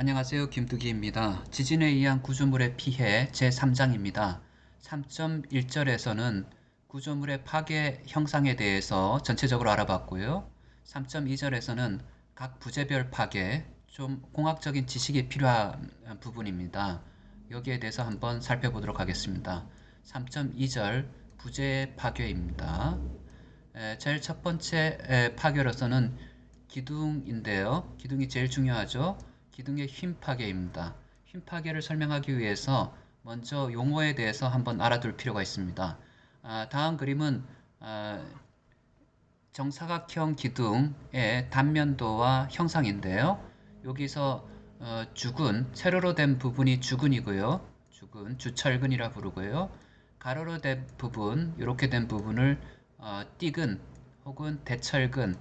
안녕하세요. 김두기입니다. 지진에 의한 구조물의 피해 제3장입니다. 3.1절에서는 구조물의 파괴 형상에 대해서 전체적으로 알아봤고요. 3.2절에서는 각 부재별 파괴, 좀 공학적인 지식이 필요한 부분입니다. 여기에 대해서 한번 살펴보도록 하겠습니다. 3.2절 부재 파괴입니다. 제일 첫 번째 파괴로서는 기둥인데요. 기둥이 제일 중요하죠. 기둥의 힘 파괴입니다. 힘 파괴를 설명하기 위해서 먼저 용어에 대해서 한번 알아둘 필요가 있습니다. 아, 다음 그림은 아, 정사각형 기둥의 단면도와 형상인데요. 여기서 어, 주근, 세로로 된 부분이 주근이고요. 주근, 주철근이라 부르고요. 가로로 된 부분, 이렇게 된 부분을 어, 띠근 혹은 대철근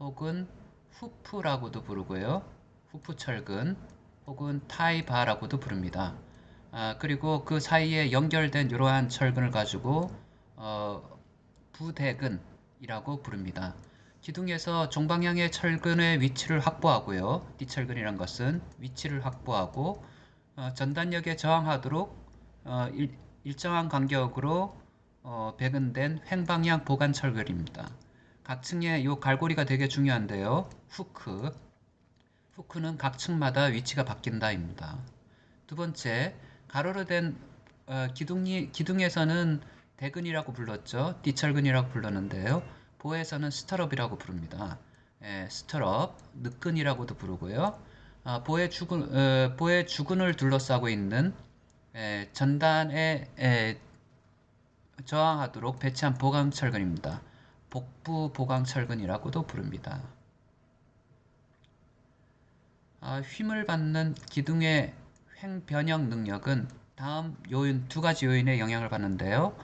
혹은 후프라고도 부르고요. 후프철근 혹은 타이바라고도 부릅니다. 아, 그리고 그 사이에 연결된 이러한 철근을 가지고 어, 부대근이라고 부릅니다. 기둥에서 종방향의 철근의 위치를 확보하고요. 띠철근이란 것은 위치를 확보하고 어, 전단력에 저항하도록 어, 일, 정한 간격으로 어, 배근된 횡방향 보관 철근입니다. 각 층의 이 갈고리가 되게 중요한데요. 후크, 후크는 각 층마다 위치가 바뀐다입니다. 두 번째, 가로로 된 어, 기둥이, 기둥에서는 대근이라고 불렀죠. 띠철근이라고 불렀는데요. 보에서는 스터럽이라고 부릅니다. 예, 스터럽, 늦근이라고도 부르고요. 아, 보의 주근, 어, 보의 주근을 둘러싸고 있는 예, 전단에 예, 저항하도록 배치한 보강철근입니다. 복부 보강철근이라고도 부릅니다. 아, 힘을 받는 기둥의 횡변형 능력은 다음 요인 두 가지 요인에 영향을 받는데요.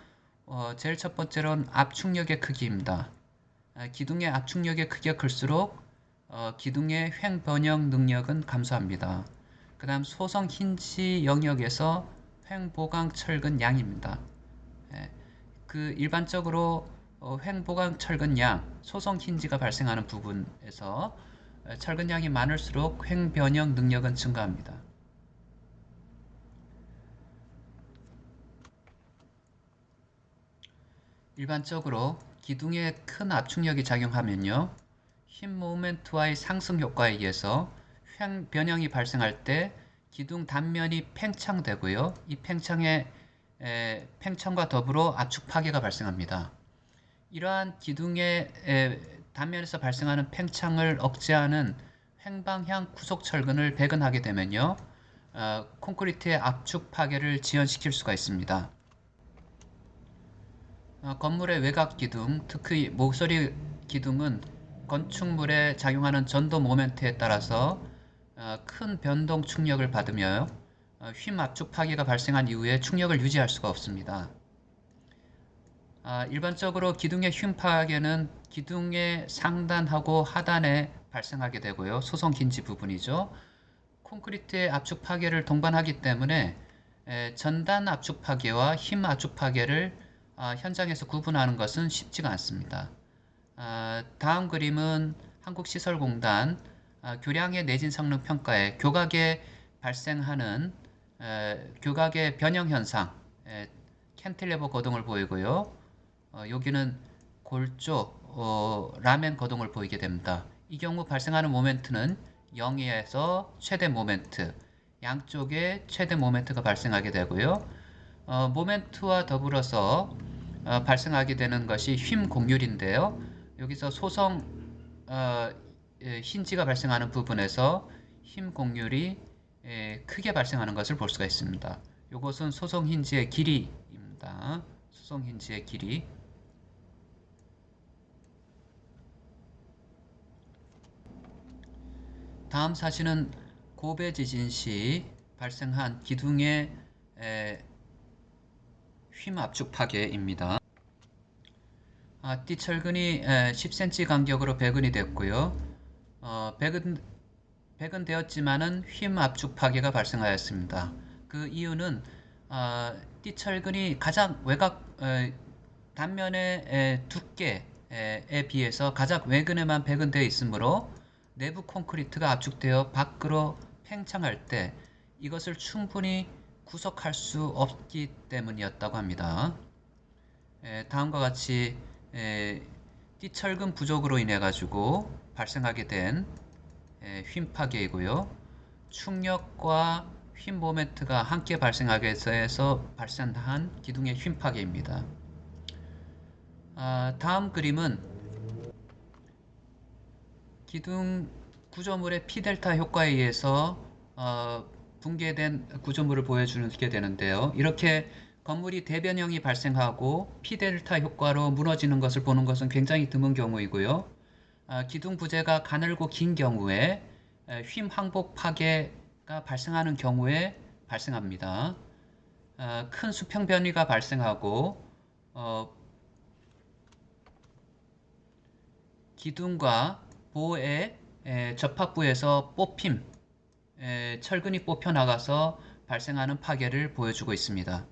어, 제일 첫 번째로는 압축력의 크기입니다. 아, 기둥의 압축력의 크기가 클수록 어, 기둥의 횡 변형 능력은 감소합니다. 그 다음 소성 힌지 영역에서 횡보강 철근 양입니다. 예, 그 일반적으로 어, 횡보강 철근 양, 소성 힌지가 발생하는 부분에서 철근량이 많을수록 횡 변형 능력은 증가합니다. 일반적으로 기둥에 큰 압축력이 작용하면요. 힘 모멘트와의 상승 효과에 의해서 횡 변형이 발생할 때 기둥 단면이 팽창되고요. 이 팽창의 에, 팽창과 더불어 압축 파괴가 발생합니다. 이러한 기둥의 에, 단면에서 발생하는 팽창을 억제하는 횡방향 구속 철근을 배근하게 되면요. 어, 콘크리트의 압축 파괴를 지연시킬 수가 있습니다. 어, 건물의 외곽 기둥, 특히 모서리 기둥은 건축물에 작용하는 전도 모멘트에 따라서 어, 큰 변동 충격을 받으며 어, 휨 압축 파괴가 발생한 이후에 충격을 유지할 수가 없습니다. 아, 일반적으로 기둥의 휨 파괴는 기둥의 상단하고 하단에 발생하게 되고요. 소성 긴지 부분이죠. 콘크리트의 압축 파괴를 동반하기 때문에 전단 압축 파괴와 힘 압축 파괴를 아, 현장에서 구분하는 것은 쉽지가 않습니다. 아, 다음 그림은 한국시설공단 아, 교량의 내진 성능 평가에 교각에 발생하는 교각의 변형 현상 캔틸레버 거동을 보이고요. 어, 여기는 골조 어, 라멘 거동을 보이게 됩니다. 이 경우 발생하는 모멘트는 0에서 최대 모멘트, 양쪽에 최대 모멘트가 발생하게 되고요. 어, 모멘트와 더불어서 어, 발생하게 되는 것이 휨 공률인데요. 여기서 소성 어, 예, 힌지가 발생하는 부분에서 힘 공률이 예, 크게 발생하는 것을 볼 수가 있습니다. 이것은 소성 힌지의 길이입니다. 소성 힌지의 길이. 다음 사진은 고베 지진 시 발생한 기둥의 휨 압축 파괴입니다. 아, 띠철근이 10cm 간격으로 배근이 됐고요. 어, 배근, 배근 되었지만은 휨 압축 파괴가 발생하였습니다. 그 이유는 어, 띠철근이 가장 외곽 에, 단면의 두께에 비해서 가장 외근에만 배근되어 있으므로 내부 콘크리트가 압축되어 밖으로 팽창할 때 이것을 충분히 구속할 수 없기 때문이었다고 합니다. 에, 다음과 같이 에, 띠철근 부족으로 인해 가지고 발생하게 된 에, 휨 파괴이고요. 충격과 휨 모멘트가 함께 발생하게 해서 발생한 기둥의 휨 파괴입니다. 아, 다음 그림은 기둥 구조물의 P델타 효과에 의해서 어, 붕괴된 구조물을 보여주게 되는데요. 이렇게 건물이 대변형이 발생하고 P델타 효과로 무너지는 것을 보는 것은 굉장히 드문 경우이고요. 아, 기둥 부재가 가늘고 긴 경우에 에, 휨 항복 파괴가 발생하는 경우에 발생합니다. 아, 큰 수평 변이가 발생하고 어, 기둥과 보의 에, 접합부에서 뽑힘, 에, 철근이 뽑혀 나가서 발생하는 파괴를 보여주고 있습니다.